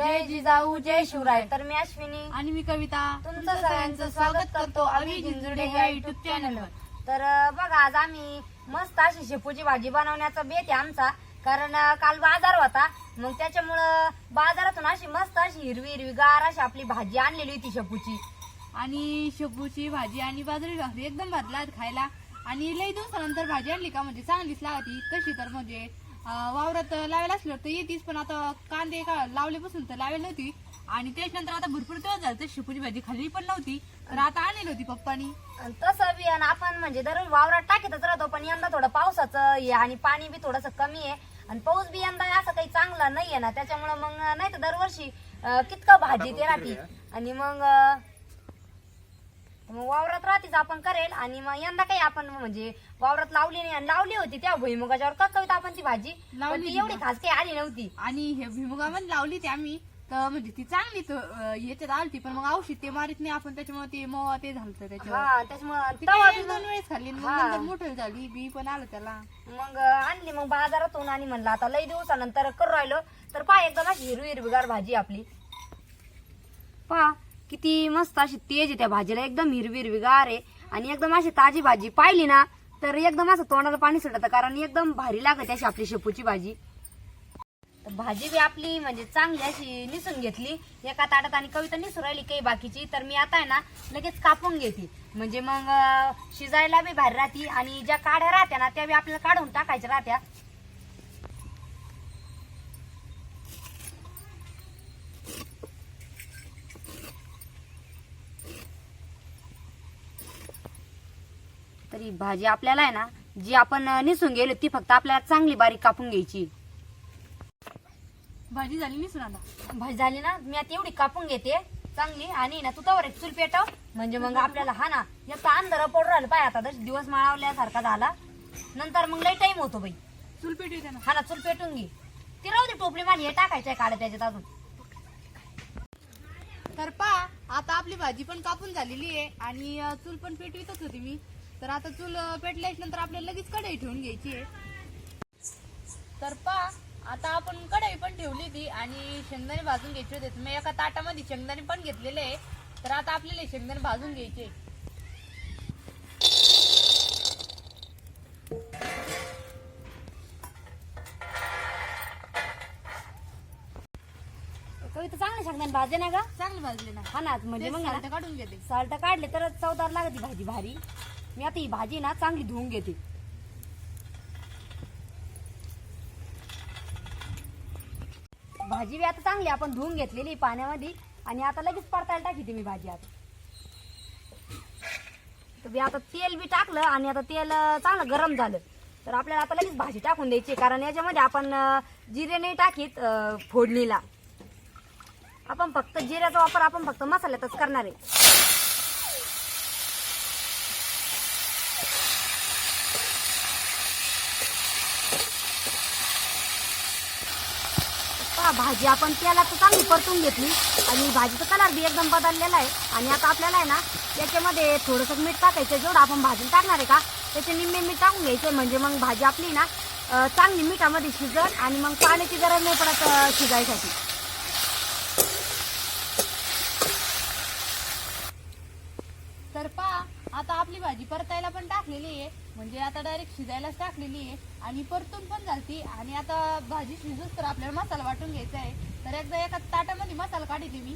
जय जिजाऊ जय शिवराय. तर मी अश्विनी. आणि मी कविता. तुमचं सगळ्यांचं स्वागत करतो अभि जिंजुडे ह्या युट्यूब चॅनलवर तर अं, बघा आज आम्ही मस्त अशी शेपूची भाजी बनवण्याचा बेत आहे आमचा. कारण अं, काल बाजार होता. मग त्याच्यामुळं बाजारातून अशी मस्त अशी हिरवी हिरवी गार अशी आपली भाजी आणलेली होती शेपूची. आणि शेपूची भाजी आणि बाजरी भाकरी एकदम भाजला खायला. आणि लई दिवसानंतर भाजी आणली का म्हणजे चांगलीच लागती. कशी तर म्हणजे वावरात लावायला असलं तर येतीच पण आता कांदे का लावल्यापासून तर लावायला नव्हती. आणि त्याच्यानंतर आता भरपूर दिवस झाले तर शेपूची भाजी खाल्ली पण नव्हती. तर आता आणलेली होती पप्पानी. आणि तसं बी आणि आपण म्हणजे दररोज वावरात टाकीतच राहतो पण यंदा थोडं पावसाचं हे आणि पाणी बी थोडंसं कमी आहे. आणि पाऊस बी यंदा असं काही चांगला नाहीये ना. त्याच्यामुळं मग नाही तर दरवर्षी अं, कितकं भाजी ते. राहते आणि मग अं, मग वावरात राहतीच आपण करेल. आणि मग यंदा काही आपण म्हणजे वावरात लावली नाही आणि लावली होती त्या भुईमुगाच्यावर का कविता आपण ती भाजी. पण लावली ती एवढी खास काही आली नव्हती. आणि हे भुईमुगामध्ये लावली ती आम्ही. तर म्हणजे ती चांगली तर अं, याच्यात पण मग औषध ते मारित नाही आपण त्याच्यामुळे ते मग ते झालं त्याच्यावर. हा त्याच्यामुळं तवा बी दोन वेळेस खाल्ली आणि मग हा. नंतर मोठं झाली बी पण आलं त्याला. मग आणली मग बाजारातून आणि म्हणलं आता लई दिवसानंतर करू राहिलो. तर पहा एकदम अशी हिरवी हिरवीगार भाजी आपली. पहा. किती मस्त अशी तेज आहे त्या भाजीला. एकदम हिरवी हिरवीगार आहे. आणि एकदम अशी ताजी भाजी पाहिली ना तर एकदम असं तोंडाला पाणी सुटतं कारण एकदम भारी लागत अशी आपली शेपूची भाजी. तर भाजी बी आपली म्हणजे चांगली अशी निसून घेतली. एका ताटात आणि कविता निसून राहिली काही बाकीची. तर मी आता आहे ना लगेच कापून घेते. म्हणजे मग शिजायला बी भारी राहती आणि ज्या काढ्या राहत्या ना त्या बी आपल्याला काढून टाकायच्या राहत्या. तरी भाजी आपल्याला आहे ना जी आपण निसून गेलो ती फक्त आपल्याला चांगली बारीक कापून घ्यायची. भाजी झाली निसून आता. भाजी झाली ना मी आता एवढी कापून घेते चांगली. आणि ना तू तवर एक चूल पेटव. म्हणजे मग आपल्याला हा ना एक अंधार पडून राहिलं. पाय आता दिवस माळवल्यासारखा झाला. नंतर मग लई टाइम होतो बाई. चूल पेटी ना हा ना चूल पेटून घे. ती राहू दे टोपली माझी हे टाकायचंय काढ त्याच्यात अजून. तर पा आता आपली भाजी पण कापून झालेली आहे. आणि चूल पण पेटवितच होती मी. तर आता चूल पेटल्याच्या नंतर आपल्याला लगेच कढई ठेवून घ्यायची आहे. तर पा आता आपण कढई पण ठेवली ती आणि शेंगदाणे भाजून घ्यायचे होते. मी एका ताटामध्ये शेंगदाणे पण घेतलेले आहे. तर आता आपल्याला शेंगदाणे भाजून घ्यायचे कविता चांगली सांगता भाजी ना का चांगले भाजले ना. हा ना म्हणजे मग काढून घेते. साल्ट काढले तर चवदार लागते भाजी भारी. मी आता ही भाजी ना चांगली धुवून घेते. भाजी बी आता चांगली आपण धुवून घेतलेली पाण्यामध्ये आणि आता लगेच परतायला टाकी मी भाजी आता. तर मी आता तेल बी टाकलं आणि आता तेल चांगलं गरम झालं. तर आपल्याला आता लगेच भाजी टाकून द्यायची कारण याच्यामध्ये आपण जिरे नाही टाकीत फोडणीला. आपण फक्त जिऱ्याचा वापर आपण फक्त मसाल्यातच करणार आहे पहा भाजी आपण तेलात चांगली परतून घेतली. आणि भाजीचा कलर बी एकदम बदललेला आहे. आणि आता आपल्याला आहे ना त्याच्यामध्ये थोडंसं मीठ टाकायचं जेवढं आपण भाजी टाकणार आहे का त्याचे निम्मे मीठ टाकून घ्यायचे म्हणजे मग भाजी आपली ना चांगली मिठामध्ये शिजल आणि मग पाण्याची गरज नाही पडत शिजायसाठी तर पा आता आपली भाजी परतायला पण टाकलेली आहे. म्हणजे आता डायरेक्ट शिजायलाच टाकलेली आहे. आणि परतून पण झालती. आणि आता भाजी शिजूच तर आपल्याला मसाला वाटून घ्यायचा आहे. तर एकदा एका ताटामध्ये मसाला काढते मी.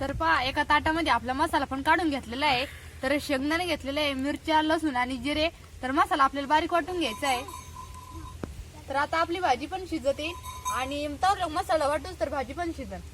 तर पहा एका ताटामध्ये आपला मसाला पण काढून घेतलेला आहे. तर शेंगदाणे घेतलेले आहे मिरच्या लसूण आणि जिरे. तर मसाला आपल्याला बारीक वाटून घ्यायचा आहे. तर आता आपली भाजी पण शिजते. आणि तर मसाला वाटूच तर भाजी पण शिजत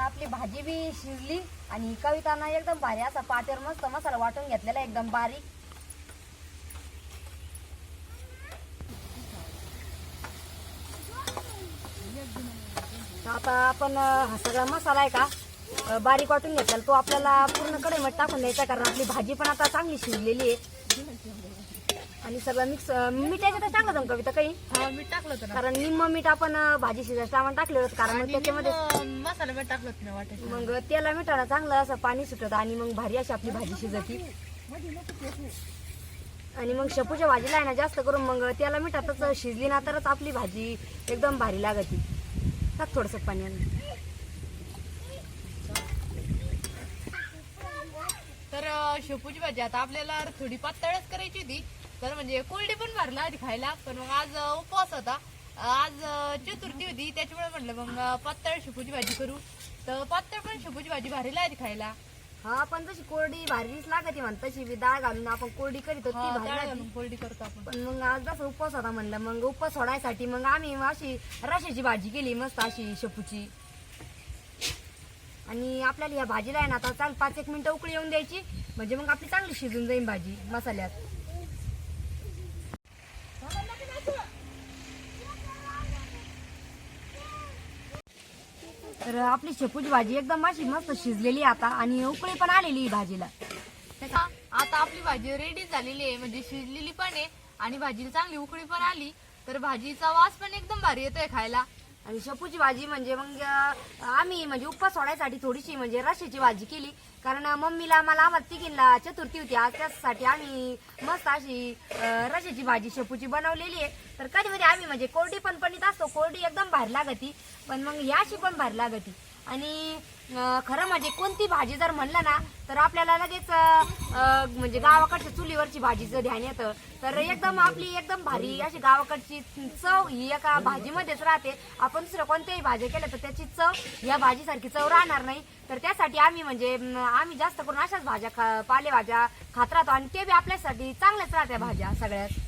आता आपली भाजी बी शिजली आणि कविताना एकदम भारी असा पातेर मस्त मसाला वाटून घेतलेला एकदम बारीक आता आपण हा सगळा मसाला आहे का बारीक वाटून घेतला तो आपल्याला पूर्ण कढईमध्ये टाकून द्यायचा कारण आपली भाजी पण आता चांगली शिजलेली आहे. आणि सगळं मिक्स मीठ याच्यातच टाकलं होतं ना कविता काही. हा मीठ टाकलं होतं ना. कारण निम्म मीठ आपण अं, भाजी शिजायचं टाकले होतं कारण मग आणि त्याच्यामध्ये निम्म मसाला मीठ टाकलं होतं ना वाटायचं मग त्याला मिठाला चांगलं असं पाणी सुटत आणि मग भारी अशी आपली भाजी शिजती. आणि मग शेपूच्या भाजीला आहे ना जास्त करून मग त्याला मिठातच शिजली ना तरच आपली भाजी एकदम भारी लागती. टाक थोडस पाण्यानं तर अं, शेपूची भाजी आता आपल्याला थोडी पातळच करायची होती. तर म्हणजे कोरडी पण भरला आधी खायला पण मग आज उपवास होता. आज चतुर्थी होती त्याच्यामुळे म्हटलं मग पातळ शेपूची भाजी करू. तर पातळ पण शेपूची भाजी भारी आधी खायला. हा पण तशी कोरडी भारीच लागते म्हण तशी बी डाळ घालून आपण कोरडी करीत होती भारी डाळ लागती. घालून कोरडी करतो आपण. पण मग आज जसं उपवास होता म्हणलं मग उपवास सोडायसाठी मग आम्ही अशी रशाची भाजी केली मस्त अशी शेपूची. आणि आपल्याला या भाजीला आहे ना आता चाल पाच एक मिनिटं उकळी येऊन द्यायची. म्हणजे मग आपली चांगली शिजून जाईल भाजी मसाल्यात. तर आपली शेपूची भाजी एकदम अशी मस्त शिजलेली आहे आता आणि उकळी पण आलेली आहे भाजीला. आता आपली भाजी रेडी झालेली आहे म्हणजे शिजलेली पण आहे आणि भाजीला चांगली उकळी पण आली. तर भाजीचा वास पण एकदम भारी येतोय खायला. आणि शेपूची भाजी म्हणजे मग आम्ही म्हणजे उपवास सोडायसाठी थोडीशी म्हणजे रश्याची भाजी केली. कारण मम्मीला मला आम्हाला तिघींना चतुर्थी होती. आज त्यासाठी आम्ही मस्त अशी रश्याची भाजी शेपूची बनवलेली आहे. तर कधी कधी आम्ही म्हणजे कोरडी पण पणीत असतो. कोरडी एकदम भारी लागती. पण मग याशी पण भारी लागती. आणि खरं म्हणजे कोणती भाजी जर म्हणलं ना तर आपल्याला लगेच म्हणजे गावाकडच्या चुलीवरची भाजीचं ध्यान येतं तर एकदम आपली एकदम भारी अशी गावाकडची चव ही एका भाजीमध्येच राहते. आपण दुसरं कोणत्याही भाज्या केल्या तर त्याची चव या भाजीसारखी चव राहणार नाही. तर त्यासाठी आम्ही म्हणजे आम्ही जास्त करून अशाच भाज्या खा पालेभाज्या खात राहतो आणि ते बी आपल्यासाठी चांगल्याच राहत्या भाज्या सगळ्यात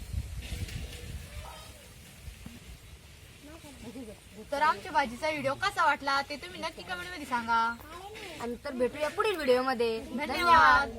तर आमच्या भाजीचा व्हिडिओ कसा वाटला ते तुम्ही नक्की कमेंटमध्ये सांगा. आणि तर भेटूया पुढील व्हिडिओमध्ये धन्यवाद.